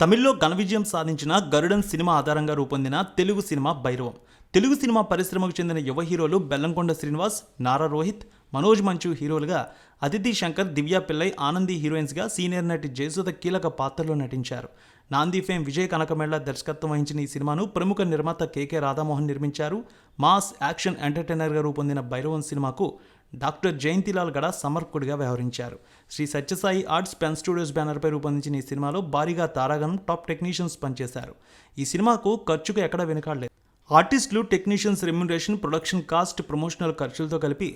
తమిళ్ళో ఘన విజయం సాధించిన గరుడన్ సినిమా ఆధారంగా రూపొందిన తెలుగు సినిమా భైరవం. తెలుగు సినిమా పరిశ్రమకు చెందిన యువ హీరోలు బెల్లంకొండ శ్రీనివాస్ నారా రోహిత్ మనోజ్ మంచు హీరోలుగా అతిథి శంకర్ దివ్య పిల్లై ఆనంది హీరోయిన్స్గా సీనియర్ నటి జయసుధ కీలక పాత్రలో నటించారు. నాంది ఫేమ్ విజయ్ కనకమేళ దర్శకత్వం వహించిన ఈ సినిమాను ప్రముఖ నిర్మాత కేకే రాధామోహన్ నిర్మించారు. మాస్ యాక్షన్ ఎంటర్టైనర్గా రూపొందిన భైరవం సినిమాకు డాక్టర్ జయంతిలాల్ గడ సమర్పకుడిగా వ్యవహరించారు. Sri Sathya Sai arts pen studios బ్యానర్పై రూపొందించిన ఈ సినిమాలో భారీగా తారాగణం టాప్ టెక్నీషియన్స్ పనిచేశారు. ఈ సినిమాకు ఖర్చుకు ఎక్కడ వెనుకాడలేదు. ఆర్టిస్టులు technicians remuneration production cost promotional ఖర్చులతో కలిపి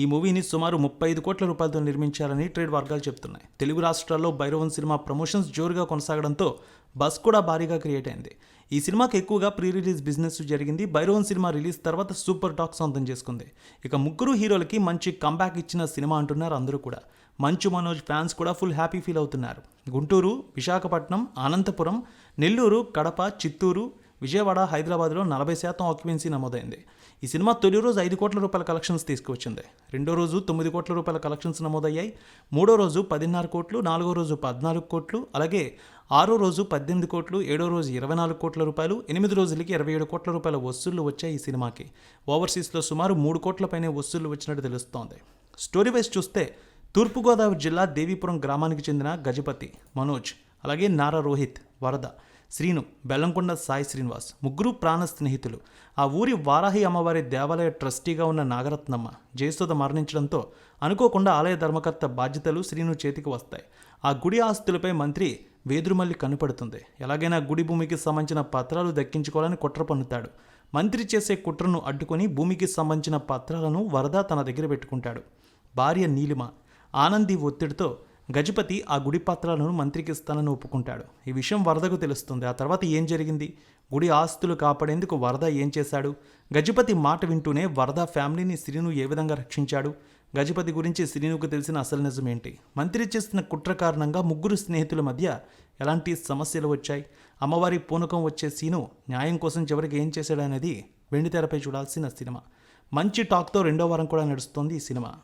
ఈ మూవీని సుమారు ముప్పై ఐదు కోట్ల రూపాయలతో నిర్మించారని ట్రేడ్ వర్గాలు చెప్తున్నాయి తెలుగు రాష్ట్రాల్లో భైరవన్ సినిమా ప్రమోషన్స్ జోరుగా కొనసాగడంతో బస్ కూడా భారీగా క్రియేట్ అయింది. ఈ సినిమాకి ఎక్కువగా ప్రీ రిలీజ్ బిజినెస్ జరిగింది. భైరవన్ సినిమా రిలీజ్ తర్వాత సూపర్ టాక్ సొంతం చేసుకుంది. ఇక ముగ్గురు హీరోలకి మంచి కంబ్యాక్ ఇచ్చిన సినిమా అంటున్నారు అందరూ కూడా. మంచు మనోజ్ ఫ్యాన్స్ కూడా ఫుల్ హ్యాపీ ఫీల్ అవుతున్నారు. గుంటూరు విశాఖపట్నం అనంతపురం నెల్లూరు కడప చిత్తూరు విజయవాడ హైదరాబాద్లో నలభై శాతం ఆక్యుపెన్సీ నమోదైంది. ఈ సినిమా తొలి రోజు ఐదు కోట్ల రూపాయల కలెక్షన్స్ తీసుకువచ్చింది. రెండో రోజు తొమ్మిది కోట్ల రూపాయల కలెక్షన్స్ నమోదయ్యాయి. మూడో రోజు పదిన్నర కోట్లు నాలుగో రోజు పద్నాలుగు కోట్లు అలాగే ఆరో రోజు పద్దెనిమిది కోట్లు ఏడో రోజు ఇరవై నాలుగు కోట్ల రూపాయలు ఎనిమిది రోజులకి ఇరవై ఏడు కోట్ల రూపాయల వసూళ్ళు వచ్చాయి ఈ సినిమాకి. ఓవర్సీస్లో సుమారు మూడు కోట్ల పైనే వసూళ్ళు వచ్చినట్టు తెలుస్తోంది. స్టోరీ వైజ్ చూస్తే తూర్పుగోదావరి జిల్లా దేవీపురం గ్రామానికి చెందిన గజపతి మనోజ్ అలాగే నారా రోహిత్ వరద. శ్రీను బెల్లంకొండ సాయి శ్రీనివాస్ ముగ్గురు ప్రాణ స్నేహితులు. ఆ ఊరి వారాహి అమ్మవారి దేవాలయ ట్రస్టీగా ఉన్న నాగరత్నమ్మ జయసుధ మరణించడంతో అనుకోకుండా ఆలయ ధర్మకర్త బాధ్యతలు శ్రీను చేతికి వస్తాయి. ఆ గుడి ఆస్తులపై మంత్రి వేదురుమల్లి కనపడుతుంది. ఎలాగైనా గుడి భూమికి సంబంధించిన పత్రాలు దక్కించుకోవాలని కుట్ర పన్నుతాడు. మంత్రి చేసే కుట్రను అడ్డుకొని భూమికి సంబంధించిన పత్రాలను వరద తన దగ్గర పెట్టుకుంటాడు. భార్య నీలిమ ఆనంది ఒత్తిడితో గజపతి ఆ గుడి పత్రాలను మంత్రికి ఇస్తానని ఒప్పుకుంటాడు. ఈ విషయం వరదకు తెలుస్తుంది. ఆ తర్వాత ఏం జరిగింది? గుడి ఆస్తులు కాపాడేందుకు వరద ఏం చేశాడు? గజపతి మాట వింటూనే వరద ఫ్యామిలీని శ్రీను ఏ విధంగా రక్షించాడు? గజపతి గురించి శ్రీనుకు తెలిసిన అసలు నిజం ఏంటి మంత్రి చేసిన కుట్ర కారణంగా ముగ్గురు స్నేహితుల మధ్య ఎలాంటి సమస్యలు వచ్చాయి? అమ్మవారి పూనకం వచ్చే సీను న్యాయం కోసం చివరికి ఏం చేశాడనేది వెండితెరపై చూడాల్సిన సినిమా. మంచి టాక్తో రెండో వారం కూడా నడుస్తోంది ఈ సినిమా.